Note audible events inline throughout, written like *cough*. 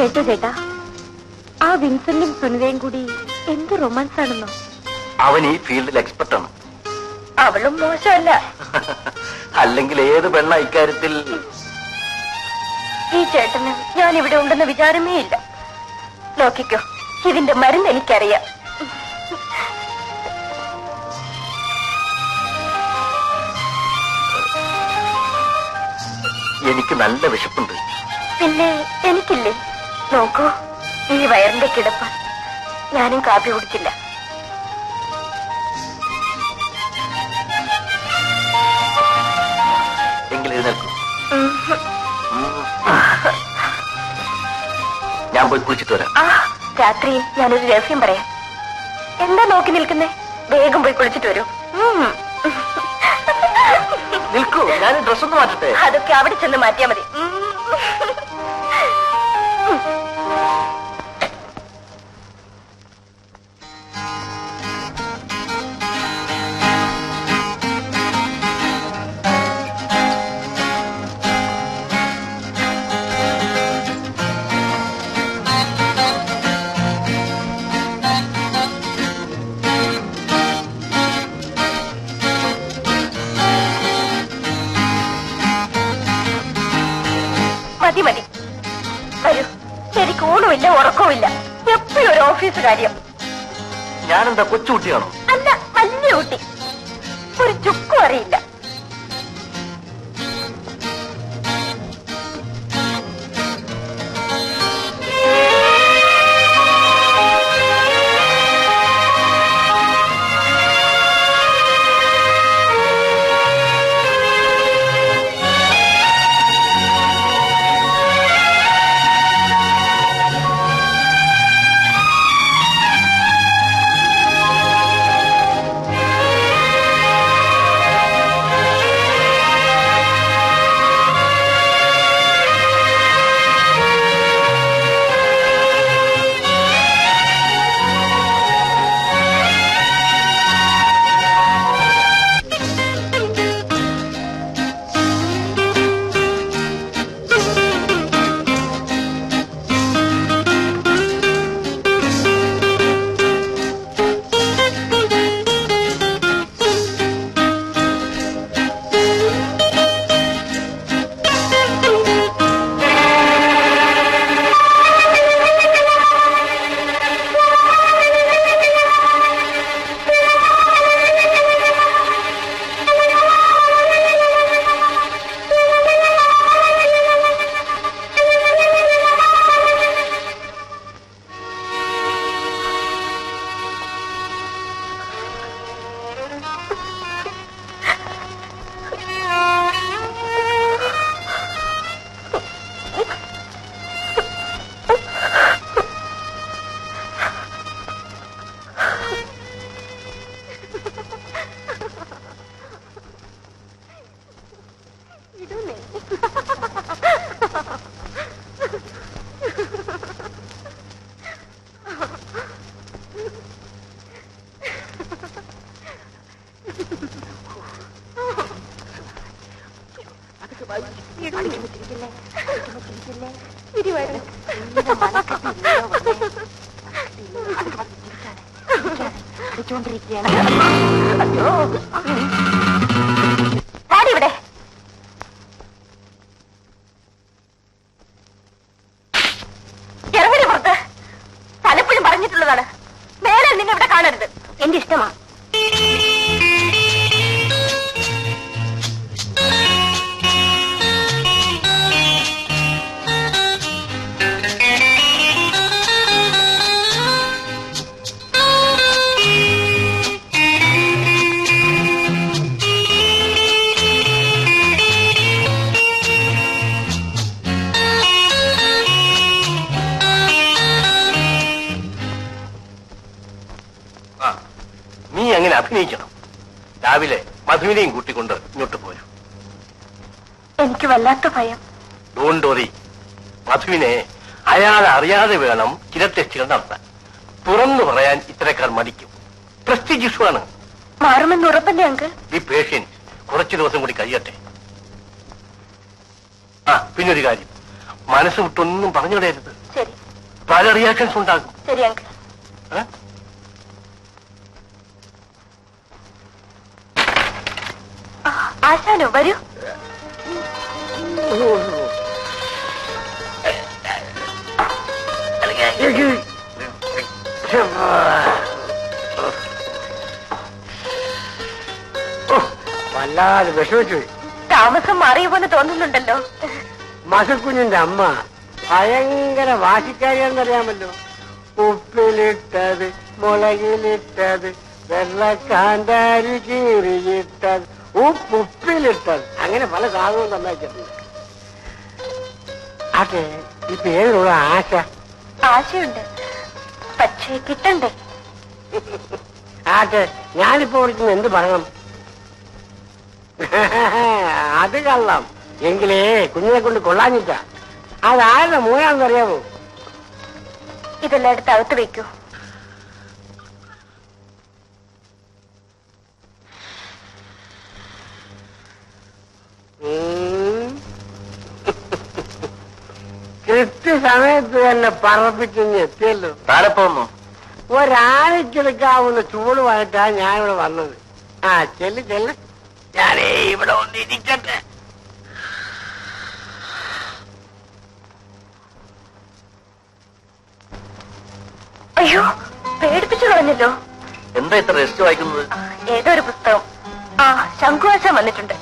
കേട്ടോ ചേട്ടാ ആ വിൻസെന്റും സുനിതയും കൂടി എന്ത് റൊമാൻസ് ആണെന്നോ അവൻ ഈ ഫീൽഡിൽ എക്സ്പെർട്ടാണ് അവളും മോശമല്ല. *laughs* അല്ലെങ്കിൽ ഏത് പെണ്ണ ഇക്കാര്യത്തിൽ? ഈ ചേട്ടന് ഞാൻ ഇവിടെ ഉണ്ടെന്ന് വിചാരമേ ഇല്ല. നോക്കിക്കോ ഇതിന്റെ മരുന്ന് എനിക്കറിയാം. എനിക്ക് നല്ല വിശപ്പുണ്ട്. പിന്നെ എനിക്കില്ലേ? നോക്കൂ ഈ വയറിന്റെ കിടപ്പ് ഞാനും കാപ്പി കുടിച്ചില്ല. ഞാൻ പോയി കുളിച്ചിട്ട് വരാം. രാത്രി ഞാനൊരു രഹസ്യം പറയാം. എന്താ നോക്കി നിൽക്കുന്നേ? വേഗം പോയി കുളിച്ചിട്ട് വരൂ. നിൽക്കൂ ഞാൻ ഡ്രസ്സൊന്നും മാറ്റട്ടെ. അതൊക്കെ അവിടെ ചെന്ന് മാറ്റിയാ മതി. ഉം. മതി ഓഫീസ് കാര്യം. ഞാനെന്താ കൊച്ചുകുട്ടിയാണോ? അല്ല വലിയ കുട്ടി. ഒരു ചുക്കും അറിയില്ല. ആടി ഇവിടെ ഇറങ്ങി പുറത്ത്. പലപ്പോഴും പറഞ്ഞിട്ടുള്ളതാണ്. മേലെ നിന്നെ ഇവിടെ കാണരുത്. എന്റെ ഇഷ്ടമാ. അഭിനയിക്കണം. രാവിലെ മധുവിനെയും കൂട്ടിക്കൊണ്ട് ഇങ്ങോട്ട് പോരും. എനിക്ക് വല്ലാത്ത ഭയം. Don't worry. മധുവിനെ അയാൾ അറിയാതെ വേണം ചില ടെസ്റ്റുകൾ നടത്താൻ. തുറന്നു പറയാൻ ഇത്തരക്കാർ മടിക്കും. പ്രസ്റ്റിജിഷുവാണ് മാറുമെന്ന് ഉറപ്പല്ലേ അങ്ക് ബി പേഷ്യൻസ് കുറച്ചു ദിവസം കൂടി കഴിയട്ടെ. ആ പിന്നൊരു കാര്യം. മനസ്സ് വിട്ടൊന്നും പറഞ്ഞിടരുത് പല റിയാക്ഷൻസ് ഉണ്ടാകും. ശരി അങ്കിൾ ഏ? ആ, ആശാനോ വരൂ. വല്ലാതെ വിഷമിച്ചു. താമസം മാറിയ പോലെ തോന്നുന്നുണ്ടല്ലോ. മസക്കുഞ്ഞിന്റെ അമ്മ ഭയങ്കര വാശിക്കാരിയാണെന്നറിയാമല്ലോ. ഉപ്പിലിട്ടത് മുളകിലിട്ടത് വെള്ളക്കാന്താരി കീറിയിട്ടത്. ഉപ്പിലിട്ടത് അങ്ങനെ പല സാധനവും നന്നാക്കിയിട്ടുണ്ട് അതെ ഇപ്പൊ ഏതിനുള്ള ആശ. ആശയുണ്ട്. പക്ഷേ കിട്ടണ്ടേ? *laughs* ആട്ടെ ഞാനിപ്പോ വിളിക്കുന്ന എന്ത് പറയണം? *laughs* അത് കള്ളം. എങ്കിലേ കുഞ്ഞിനെ കൊണ്ട് കൊള്ളാഞ്ഞിട്ടാ. അതാരുടെ മൂന്നാണെന്നറിയാമോ ഇതെല്ലാം എടുത്ത് അകത്ത് വെക്കൂ. കൃത്യസമയത്ത് തന്നെ പറപ്പിച്ചിങ് എത്തിയല്ലോ. താരപ്പോ വന്നു ഒരാഴ്ചെടുക്കാവുന്ന ചൂടുമായിട്ടാ ഞാൻ ഇവിടെ വന്നത്. ആ ചെല്ല് ചെല്ല്. ഞാനേ ഇവിടെ ഒന്ന് ഇരിക്കട്ടെ. അയ്യോ പേടിപ്പിച്ചു കളഞ്ഞല്ലോ. എന്താ ഇത്ര രജിസ്റ്റർ വായിക്കുന്നത്? ഏതോ ഒരു പുസ്തകം. ആ ശംഖുവാശം വന്നിട്ടുണ്ട്.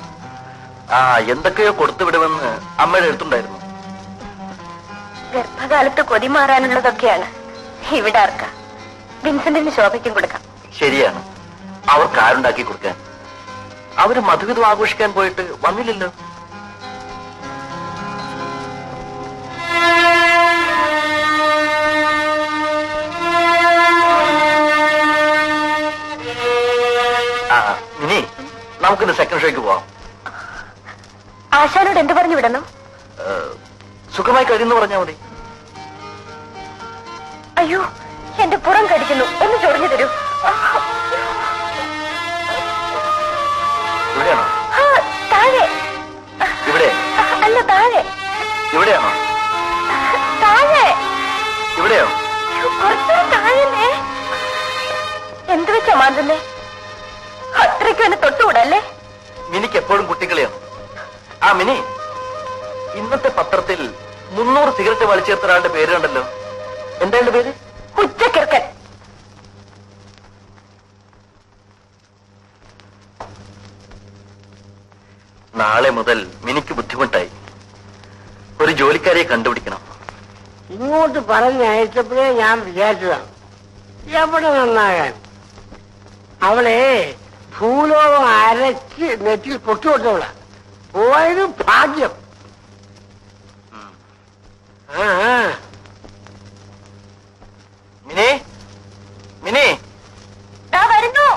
ആ എന്തൊക്കെയോ കൊടുത്തു വിടുമെന്ന് അമ്മയുടെ അടുത്തുണ്ടായിരുന്നു. ഗർഭകാലത്ത് കൊതി മാറാനുള്ളതൊക്കെയാണ്. ഇവിടെ ആർക്ക? വിൻസെന്റിന് ശോഭയ്ക്കും കൊടുക്കാം. ശരിയാണ്. അവർക്ക് ആരുണ്ടാക്കി കൊടുക്കാൻ? അവർ മധുവിധം ആഘോഷിക്കാൻ പോയിട്ട് വന്നില്ലല്ലോ? ആ ഇനി നമുക്കിന്ന് സെക്കൻഡ് ഷോയ്ക്ക് പോവാം. ആശാനോട് എന്ത് പറഞ്ഞു വിടണം? സുഖമായി കഴിയുന്നു പറഞ്ഞാൽ മതി. അയ്യോ എന്റെ പുറം കടിക്കുന്നു. ഒന്ന് ചൊറിഞ്ഞു തരൂ. ഇവിടെയാണോ? താഴെ. ഇവിടെ? അല്ല താഴെ. ഇവിടെയാണോ? താഴെ. ഇവിടെയോ? താഴെ എന്ത് വെച്ചാ മാന്തുന്നേ? അത്രയ്ക്ക് എന്നെ തൊട്ടുകൂടല്ലേ? മിനിക്ക് എപ്പോഴും കുട്ടികളെയാണ്. ആ മിനി ഇന്നത്തെ പത്രത്തിൽ മുന്നൂറ് സിഗരറ്റ് വലിച്ചേർത്ത ഒരാളുടെ പേര് കണ്ടല്ലോ. എന്താണ് പേര്? ഉച്ചക്കിറക്കൻ നാളെ മുതൽ മിനിക്ക് ബുദ്ധിമുട്ടായി. ഒരു ജോലിക്കാരിയെ കണ്ടുപിടിക്കണം. ഇങ്ങോട്ട് പറഞ്ഞയച്ചപ്പോഴേ ഞാൻ വിചാരിച്ചതാണ്. എവിടെ നന്നാകാൻ? അവളെ ഭൂലോകം അരച്ച് നെറ്റിൽ പൊട്ടുകൊട്ടവളാ പോയത് ഭാഗ്യം. മിനി മിനി. വരുന്നു.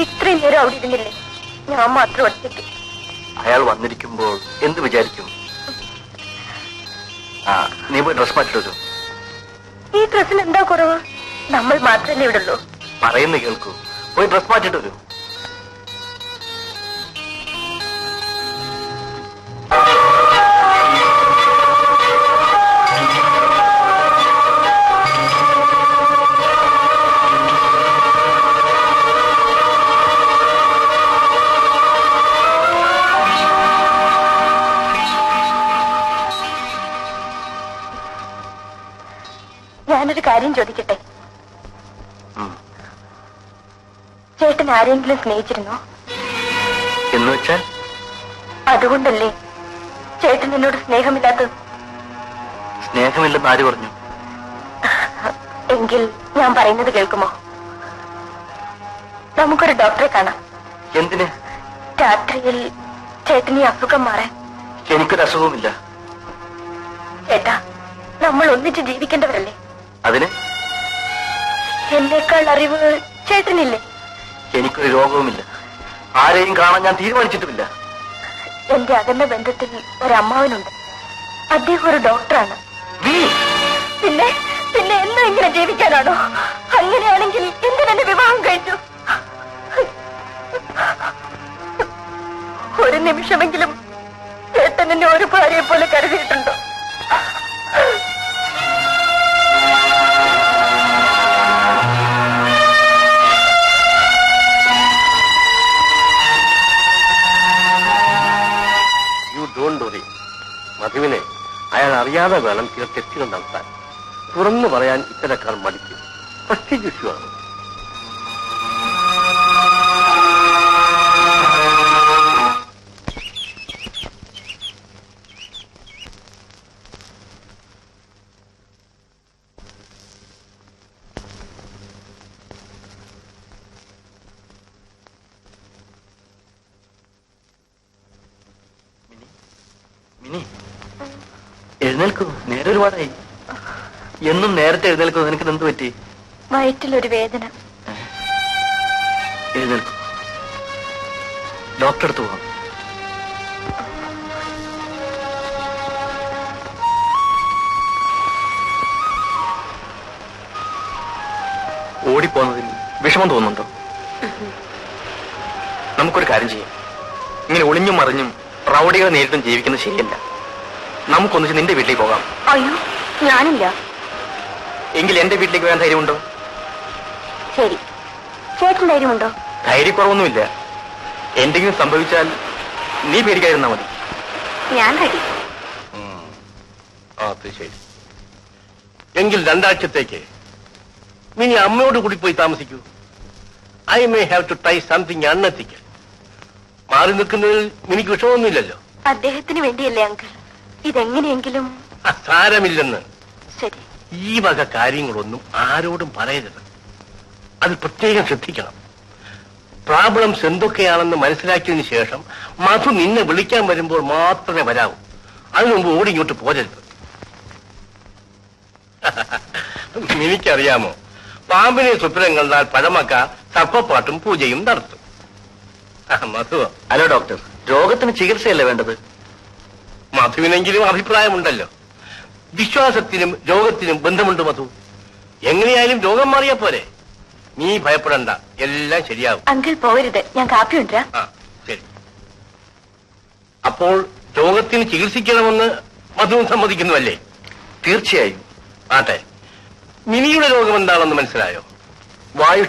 ഇത്രയും നേരം അവിടെ ഇരുന്നില്ലേ? ഞാൻ മാത്രം ഒറ്റയ്ക്ക്. അയാൾ വന്നിരിക്കുമ്പോൾ എന്ത് വിചാരിക്കും ആ നീ പോയി ഡ്രസ് മാറ്റിട്ടു ഈ ഡ്രസ്സിന് എന്താ കുറവ്? നമ്മൾ മാത്രമല്ലേ ഇവിടുള്ളൂ. പറയുന്നു കേൾക്കൂ. പോയി ഡ്രസ് മാറ്റിട്ട് ഞാനൊരു കാര്യം ചോദിക്കട്ടെ. ചേട്ടൻ ആരെങ്കിലും സ്നേഹിച്ചിരുന്നോ? എന്ന് വെച്ചാൽ? അതുകൊണ്ടല്ലേ ചേട്ടൻ എന്നോട് സ്നേഹമില്ലാത്തത്? സ്നേഹമില്ലെന്ന് ആര് പറഞ്ഞു? എങ്കിൽ ഞാൻ പറയുന്നത് കേൾക്കുമോ? നമുക്കൊരു ഡോക്ടറെ കാണാം. എന്തിന്? രാത്രിയിൽ ചേട്ടന് അസുഖം മാറാൻ എനിക്കൊരു അസുഖവുമില്ല ചേട്ടാ നമ്മൾ ഒന്നിച്ച് ജീവിക്കേണ്ടവരല്ലേ? അതിന്? എന്നേക്കാൾ അറിവ് ചേട്ടനില്ലേ? എനിക്കൊരു രോഗവുമില്ല. ആരെയും കാണാൻ ഞാൻ തീരുമാനിച്ചിട്ടുമില്ല. എന്റെ അകന്ന ബന്ധത്തിൽ ഒരു അമ്മാവനുണ്ട് അദ്ദേഹം ഒരു ഡോക്ടറാണ്. പിന്നെ പിന്നെ എന്നും ഇങ്ങനെ ജീവിക്കാനാണോ? അങ്ങനെയാണെങ്കിൽ എന്തിനെ വിവാഹം കഴിച്ചു ഒരു നിമിഷമെങ്കിലും ചേട്ടൻ എന്നെ ഒരു ഭാര്യയെ പോലെ കരുതിയിട്ടുണ്ടോ? ഡോണ്ട് മധുവിനെ അയാൾ അറിയാതെ വേണം ടെസ്റ്റുകൾ നടത്താൻ. തുറന്നു പറയാൻ ഇത്തരക്കാർ മടിക്കും. പ്രസ്റ്റീജ് മിനി എഴുന്നേൽക്കൂ നേരെ ഒരുപാടായി. എന്നും നേരത്തെ എഴുന്നേൽക്കൂ നിനക്ക് എന്ത് പറ്റി? വയറ്റിലൊരു വേദന. എഴുന്നേൽക്കൂ. ഡോക്ടറെ അടുത്ത് പോകാം. ഓടിപ്പോന്നതിൽ വിഷമം തോന്നുന്നുണ്ടോ? നമുക്കൊരു കാര്യം ചെയ്യാം. ഇങ്ങനെ ഒളിഞ്ഞും മറിഞ്ഞും റൗഡികളെ നേരിട്ടും ജീവിക്കുന്നത് ശരിയല്ല. നമുക്കൊന്നിച്ച് നിന്റെ വീട്ടിൽ പോകാം. അയ്യോ ഞാനില്ല. എങ്കിൽ എന്റെ വീട്ടിലേക്ക് വരാൻ ധൈര്യമുണ്ടോ? ശരി. ചേട്ടൻ ധൈര്യമുണ്ടോ? ധൈര്യക്കുറവൊന്നുമില്ല. എന്തെങ്കിലും സംഭവിച്ചാൽ നീ പേടിക്കാതിരുന്നാ മതി. ഞാൻ അത് ശരി. എങ്കിൽ രണ്ടാഴ്ചത്തേക്ക് നീ അമ്മയോട് കൂടി പോയി താമസിക്കൂ. I may have to try something unethical മാറി നിൽക്കുന്നതിൽ എനിക്ക് വിഷമമൊന്നുമില്ലല്ലോ. അദ്ദേഹത്തിന് വേണ്ടിയല്ലേ അങ്കിൾ. ഇതെങ്ങനെയെങ്കിലും സാരമില്ലെന്ന്. ശരി. ഈ വക കാര്യങ്ങളൊന്നും ആരോടും പറയരുത്. അത് പ്രത്യേകം ശ്രദ്ധിക്കണം. പ്രോബ്ലംസ് എന്തൊക്കെയാണെന്ന് മനസ്സിലാക്കിയതിനു ശേഷം മധു നിന്നെ വിളിക്കാൻ വരുമ്പോൾ മാത്രമേ വരാവൂ. അതിനു മുമ്പ് ഓടി ഇങ്ങോട്ട് പോരരുത്. എനിക്കറിയാമോ പാമ്പിനെ സ്വപ്നം കണ്ടാൽ പഴമക്ക സർപ്പപ്പാട്ടും പൂജയും നടത്തും. Hello doctor. രോഗത്തിന് ചികിത്സയല്ലേ വേണ്ടത്? മധുവിനെങ്കിലും അഭിപ്രായമുണ്ടല്ലോ. വിശ്വാസത്തിനും രോഗത്തിനും ബന്ധമുണ്ട് മധു. എങ്ങനെയായാലും രോഗം മാറിയാ പോരെ. നീ ഭയപ്പെടണ്ട. എല്ലാം ശരിയാവും. അങ്കിൾ പോവരുത്. ഞാൻ കാപ്പി ആ ശരി. അപ്പോൾ രോഗത്തിന് ചികിത്സിക്കണമെന്ന് മധുവും സമ്മതിക്കുന്നുവല്ലേ? തീർച്ചയായും. ആട്ടെ. മിനിയുടെ രോഗം എന്താണെന്ന് മനസ്സിലായോ? വായു